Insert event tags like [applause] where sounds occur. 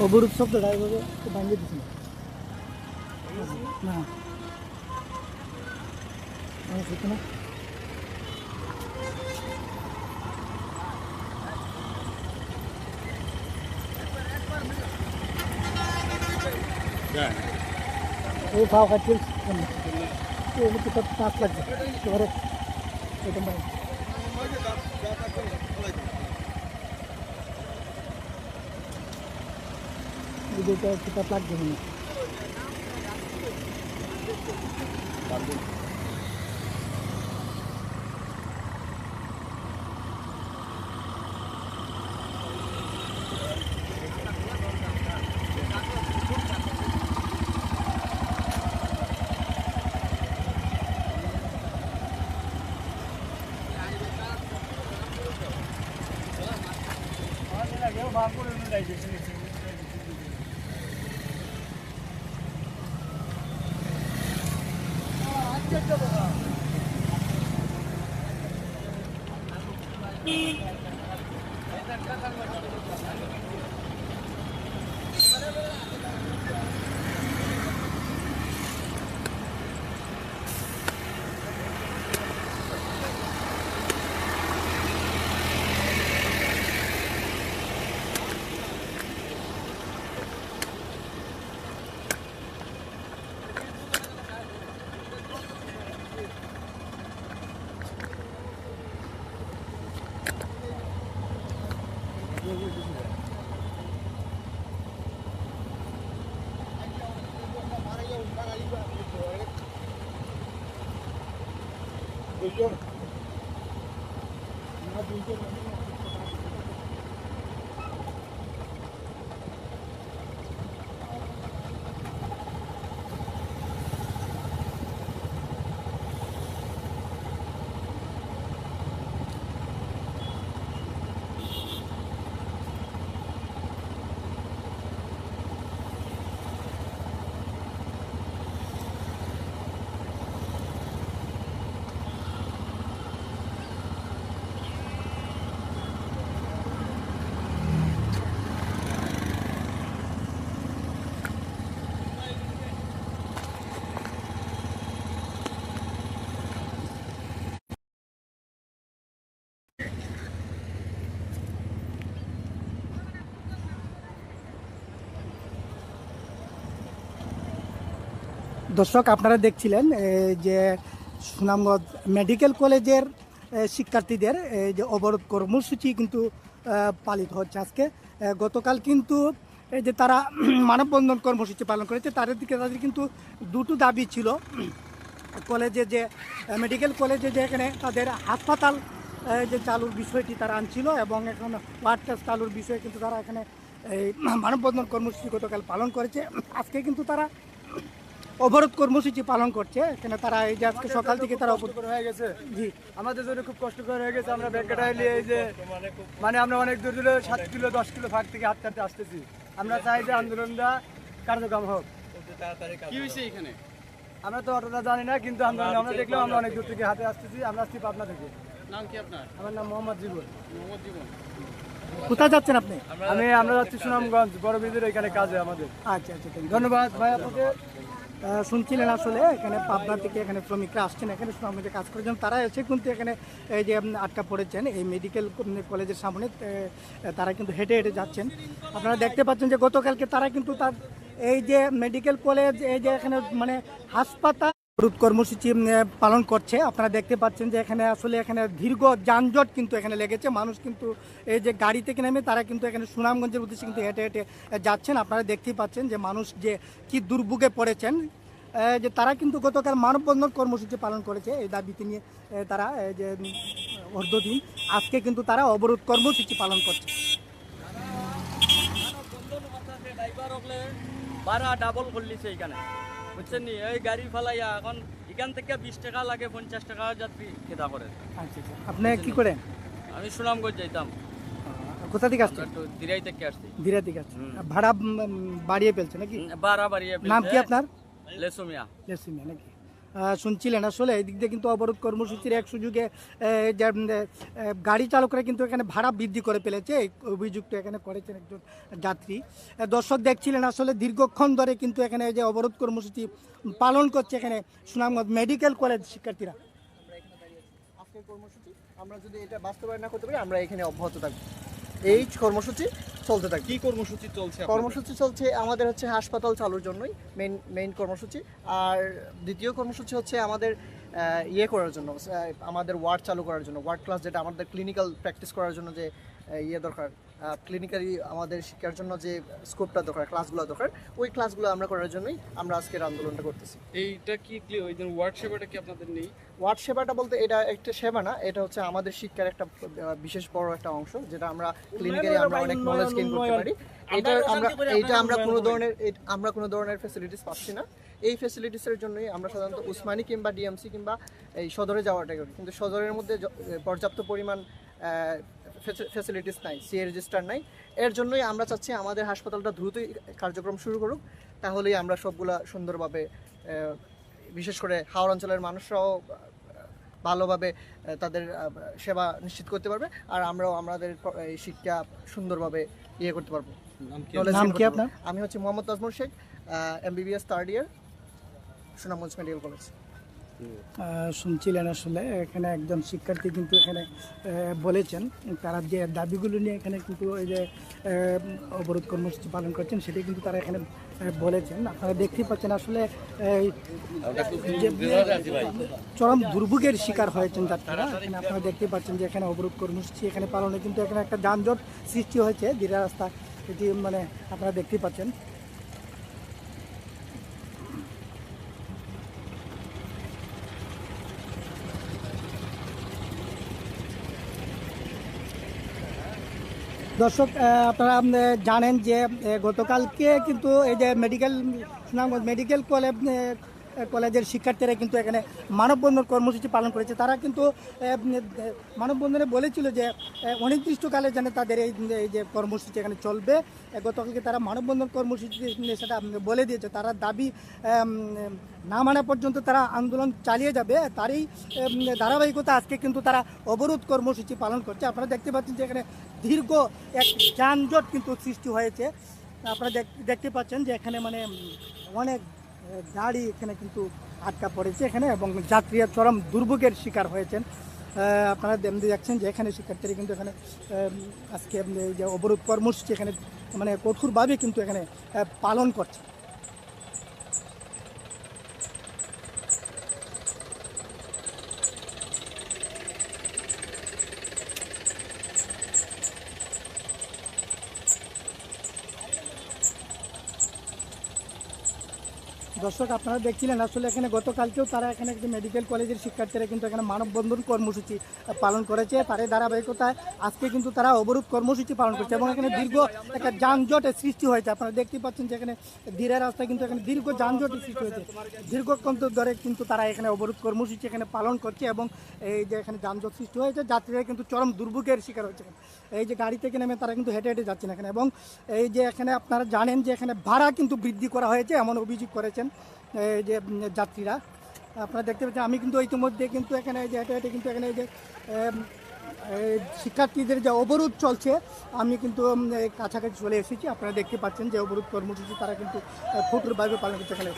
অবরোধ শব্দটা এভাবে একটু ভাঙিয়ে দিচ্ছি না আমার ঠিক না এই ভাও খাচ্ছিল এমনি তো পাঁচ লাগছে এবারে এটা মানে দুটো একটু পাত লাগছে মনে হয়। দর্শক, আপনারা দেখছিলেন যে সুনামগঞ্জ মেডিকেল কলেজের শিক্ষার্থীদের যে অবরোধ কর্মসূচি কিন্তু পালিত হচ্ছে আজকে। গতকাল কিন্তু এই যে তারা [clears throat] মানববন্ধন কর্মসূচি পালন করেছে তাদের দিকে তাদের কিন্তু দুটো দাবি ছিল। কলেজে যে মেডিকেল কলেজে যে এখানে তাদের হাসপাতাল যে চালুর বিষয়টি তারা আনছিল এবং এখন ওয়ার্ড টেস্ট চালুর বিষয়ে কিন্তু তারা এখানে এই [clears throat] মানববন্ধন কর্মসূচি গতকাল পালন করেছে। আজকে কিন্তু তারা অবরোধ কর্মসূচি পালন করছে এখানে তারা এই যে আজকে সকাল থেকে তারা হয়ে গেছে। জি। আমাদের জন্য খুব কষ্টকর হয়ে গেছে। আমরা ব্যাগটা নিয়ে এই যে মানে আমরা অনেক দূর দূরে সাত কিলো দশ কিলো ফাঁক থেকে হাঁটতে হাঁটতে আসতেছি। আমরা চাই যে আন্দোলনটা কার্যক্রম হোক। কি হয়েছে এখানে? আমরা তো অতটা জানি না কিন্তু আন্দোলন আমরা দেখলাম আমরা অনেক দূর থেকে হাতে আসতেছি। আমরা আসছি পাবনা থেকে। নাম কি আপনার? আমার নাম মোহাম্মদ জীবন মোহাম্মদ জীবন কোথায় যাচ্ছেন আপনি? আমি আমরা যাচ্ছি সুনামগঞ্জ বড় বিদের এখানে কাজে আমাদের। আচ্ছা আচ্ছা ধন্যবাদ ভাই আপনাকে। শুনছিলেন আসলে, এখানে পাবনা থেকে এখানে শ্রমিকরা আসছেন, এখানে শ্রমিকরা কাজ করেছেন তারা এসে কিন্তু এখানে এই যে আটকা পড়েছেন, এই মেডিকেল কলেজের সামনে তারা কিন্তু হেঁটে হেঁটে যাচ্ছেন। আপনারা দেখতে পাচ্ছেন যে গতকালকে তারা কিন্তু তার, এই যে মেডিকেল কলেজ এই যে এখানে মানে হাসপাতাল অবরোধ কর্মসূচি পালন করছে। আপনারা দেখতে পাচ্ছেন যে এখানে আসলে এখানে দীর্ঘ যানজট কিন্তু এখানে লেগেছে। মানুষ কিন্তু এই যে গাড়ি থেকে নেমে, তারা কিন্তু এখানে সুনামগঞ্জের উদ্দেশ্যে কিন্তু হেঁটে হেঁটে যাচ্ছেন। আপনারা দেখতেই পাচ্ছেন যে মানুষ যে কি দুর্ভোগে পড়েছেন যে তারা কিন্তু গতকাল মানববন্ধন কর্মসূচি পালন করেছে। এই দাবিতে নিয়ে তারা যে অর্ধদিন আজকে কিন্তু তারা অবরোধ কর্মসূচি পালন করছে। ভাড়া ডাবল করলিছে এখানে। বুঝছেন নি? এই গাড়ি ফেলাইয়া এখন এখান থেকে বিশ টাকা লাগে পঞ্চাশ টাকা যাত্রী কেদা করে। আচ্ছা আচ্ছা। আপনি কি করেন? আমি সুনামগঞ্জ যাইতাম। কোথা থেকে আসছেন? একটু দিরাই থেকে আসছি। ধীরে থেকে আসছেন। ভাড়া বাড়িয়ে ফেলছে নাকি? ভাড়া বাড়িয়ে নাম কি আপনার? লেসুমিয়া। লেসুমিয়া নাকি? শুনছিলেন। আসলে এদিক দিয়ে কিন্তু অবরোধ কর্মসূচির এক সুযোগে গাড়ি চালকরা কিন্তু এখানে ভাড়া বৃদ্ধি করে ফেলেছে। এই অভিযুক্ত এখানে করেছেন একজন যাত্রী। দর্শক দেখছিলেন, আসলে দীর্ঘক্ষণ ধরে কিন্তু এখানে যে অবরোধ কর্মসূচি পালন করছে এখানে সুনামগঞ্জ মেডিকেল কলেজ শিক্ষার্থীরা। কর্মসূচি, আমরা যদি এটা বাস্তবায়ন না করতে পারি, আমরা এখানে অব্যাহত থাকব। এই কর্মসূচি চলতে থাকে কি কর্মসূচি চলছে কর্মসূচি চলছে আমাদের হচ্ছে হাসপাতাল চালুর জন্যই মেইন মেইন কর্মসূচি। আর দ্বিতীয় কর্মসূচি হচ্ছে আমাদের ইয়ে করার জন্য আমাদের ওয়ার্ড চালু করার জন্য ওয়ার্ড ক্লাস যেটা আমাদের ক্লিনিক্যাল প্র্যাকটিস করার জন্য যে ইয়ে দরকার ক্লিনিক্যালি আমাদের শিক্ষার জন্য যে স্কোপটা দরকার ক্লাসগুলো দরকার ওই ক্লাসগুলো আমরা করার জন্যই আমরা আজকের আন্দোলনটা করতেছি। এইটা কি ওই যে ওয়ার্ড সেবাটা কি আপনাদের নেই? ওয়ার্ড সেবাটা বলতে এটা একটা সেবা না এটা হচ্ছে আমাদের শিক্ষার একটা বিশেষ বড় একটা অংশ যেটা আমরা ক্লিনিক্যালি আমরা অনেক নলেজ গেইন করতে পারি। এটা আমরা এইটা আমরা কোনো ধরনের আমরা কোনো ধরনের ফ্যাসিলিটিস পাচ্ছি না। এই ফ্যাসিলিটিসের জন্যই আমরা সাধারণত উসমানী কিংবা ডিএমসি কিংবা এই সদরে যাওয়াটা করি। কিন্তু সদরের মধ্যে পর্যাপ্ত পরিমাণ ফ্যাসিলিটিস নাই সিএ রেজিস্টার নাই। এর জন্যই আমরা চাচ্ছি আমাদের হাসপাতালটা দ্রুতই কার্যক্রম শুরু করুক তাহলেই আমরা সবগুলা সুন্দরভাবে বিশেষ করে হাওড় অঞ্চলের মানুষরাও ভালোভাবে তাদের সেবা নিশ্চিত করতে পারবে আর আমরাও আমাদের এই শিক্ষা সুন্দরভাবে ইয়ে করতে পারব। আমি হচ্ছে Mohammad Tajmul Sheikh MBBS third year Sunamganj medical college শুনছিলেন আসলে, এখানে একজন শিক্ষার্থী কিন্তু এখানে বলেছেন, তারা যে দাবিগুলো নিয়ে এখানে কিন্তু এই যে অবরোধ কর্মসূচি পালন করছেন সেটি কিন্তু তারা এখানে বলেছেন। আপনারা দেখতেই পাচ্ছেন আসলে চরম দুর্ভোগের শিকার হয়েছেন যাত্রীরা। এখানে আপনারা দেখতে পাচ্ছেন যে এখানে অবরোধ কর্মসূচি, এখানে পালনে কিন্তু এখানে একটা যানজট সৃষ্টি হয়েছে। ধীরে রাস্তা এটি মানে আপনারা দেখতেই পাচ্ছেন। দর্শক আপনারা জানেন যে গতকালকে কিন্তু এই যে মেডিকেল সুনামগঞ্জ মেডিকেল কলেজ কলেজের শিক্ষার্থীরা কিন্তু এখানে মানববন্ধন কর্মসূচি পালন করেছে। তারা কিন্তু মানববন্ধনে বলেছিল যে অনির্দিষ্টকালে যেন তাদের এই যে কর্মসূচি এখানে চলবে। গতকালকে তারা মানববন্ধন কর্মসূচি সেটা বলে দিয়েছে। তারা দাবি না মানা পর্যন্ত তারা আন্দোলন চালিয়ে যাবে। তারই ধারাবাহিকতা আজকে কিন্তু তারা অবরোধ কর্মসূচি পালন করছে। আপনারা দেখতে পাচ্ছেন যে এখানে দীর্ঘ এক যানজট কিন্তু সৃষ্টি হয়েছে। আপনারা দেখ- দেখতে পাচ্ছেন যে এখানে মানে অনেক গাড়ি এখানে কিন্তু আটকা পড়েছে এখানে এবং যাত্রীরা চরম দুর্ভোগের শিকার হয়েছেন। আপনারা এমনি দেখছেন যে এখানে শিক্ষার্থীরা কিন্তু এখানে আজকে যে অবরোধ কর্মসূচি এখানে মানে কঠোরভাবে কিন্তু এখানে পালন করছে। দর্শক, আপনারা দেখছিলেন আসলে এখানে গতকালকেও তারা এখানে মেডিকেল কলেজের শিক্ষার্থীরা কিন্তু এখানে মানববন্ধন কর্মসূচি পালন করেছে। তারই ধারাবাহিকতায় আজকে কিন্তু তারা অবরোধ কর্মসূচি পালন করছে এবং এখানে দীর্ঘ একটা যানজটের সৃষ্টি হয়েছে। আপনারা দেখতে পাচ্ছেন যে এখানে ধীরে রাস্তায় কিন্তু এখানে দীর্ঘ যানজটের সৃষ্টি হয়েছে। দীর্ঘক্ষণ ধরে কিন্তু তারা এখানে অবরোধ কর্মসূচি এখানে পালন করছে এবং এই যে এখানে যানজট সৃষ্টি হয়েছে, যাত্রীরা কিন্তু চরম দুর্ভোগের শিকার হচ্ছে। এই যে গাড়ি থেকে নেমে তারা কিন্তু হেঁটে হেঁটে যাচ্ছেন এখানে এবং এই যে এখানে আপনারা জানেন যে এখানে ভাড়া কিন্তু বৃদ্ধি করা হয়েছে, এমন অভিযোগ করেছেন। যে যাত্রীরা। আপনারা দেখতে পাচ্ছেন, আমি কিন্তু ইতিমধ্যে কিন্তু এখানে যে হেঁটে হেঁটে কিন্তু এখানে যে শিক্ষার্থীদের যে অবরোধ চলছে, আমি কিন্তু কাছাকাছি চলে এসেছি। আপনারা দেখতে পাচ্ছেন যে অবরোধ কর্মসূচি তারা কিন্তু কঠোরভাবে পালন করছে এখানে।